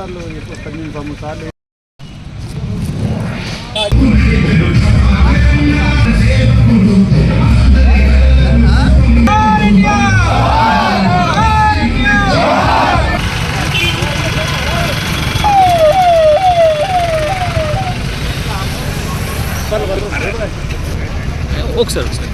సార్లు ఎక్కువ పద్దెనిమిది తొమ్మిది సార్లు. ఒకసారి ఒకసారి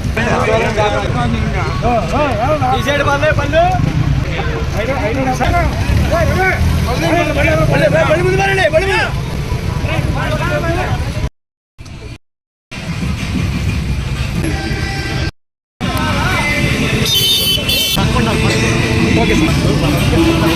que sí.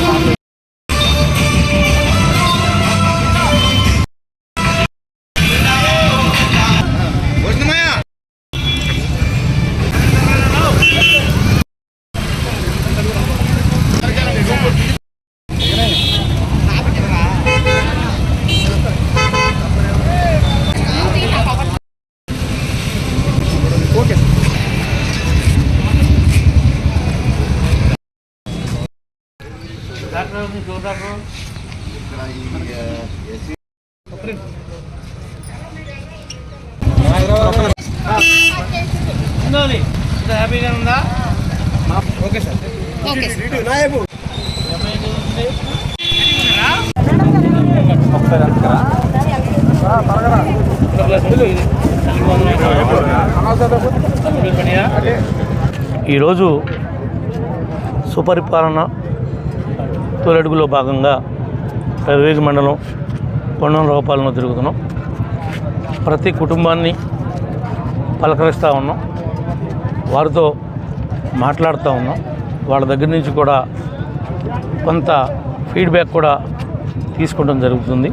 హ్యాపీగా ఉందా? Okay sir. ఈరోజు సుపరిపాలన తొలడుగులో భాగంగా పెదవేగి మండలం పొన్నం లోపాలను తిరుగుతున్నాం. ప్రతి కుటుంబాన్ని పలకరిస్తూ ఉన్నాం. వారితో మాట్లాడుతూ ఉన్నాం. వాళ్ళ దగ్గర నుంచి కూడా కొంత ఫీడ్బ్యాక్ కూడా తీసుకోవడం జరుగుతుంది.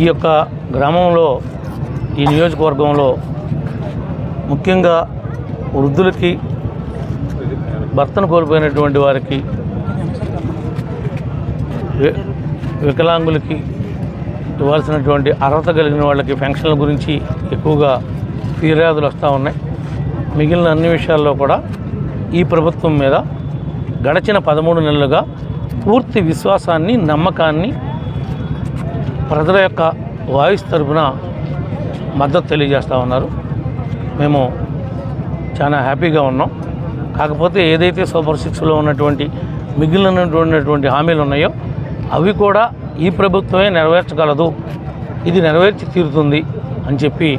ఈ యొక్క గ్రామంలో ఈ నియోజకవర్గంలో ముఖ్యంగా వృద్ధులకి భర్తను కోల్పోయినటువంటి వారికి వికలాంగులకి ఇవ్వాల్సినటువంటి అర్హత కలిగిన వాళ్ళకి పెన్షన్ల గురించి ఎక్కువగా ఫిర్యాదులు వస్తూ ఉన్నాయి. మిగిలిన అన్ని విషయాల్లో కూడా ఈ ప్రభుత్వం మీద గడచిన పదమూడు నెలలుగా పూర్తి విశ్వాసాన్ని నమ్మకాన్ని ప్రజల యొక్క వాయిస్ తరపున మద్దతు తెలియజేస్తూ ఉన్నారు. మేము చాలా హ్యాపీగా ఉన్నాం. కాకపోతే ఏదైతే సూపర్ సిక్స్లో ఉన్నటువంటి మిగిలినటువంటి హామీలు ఉన్నాయో అవి కూడా ఈ ప్రభుత్వమే నెరవేర్చగలదు. ఇది నెరవేర్చి తీరుతుంది అని చెప్పి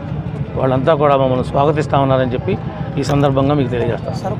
వాళ్ళంతా కూడా మమ్మల్ని స్వాగతిస్తా ఉన్నారని చెప్పి ఈ సందర్భంగా మీకు తెలియజేస్తాను సార్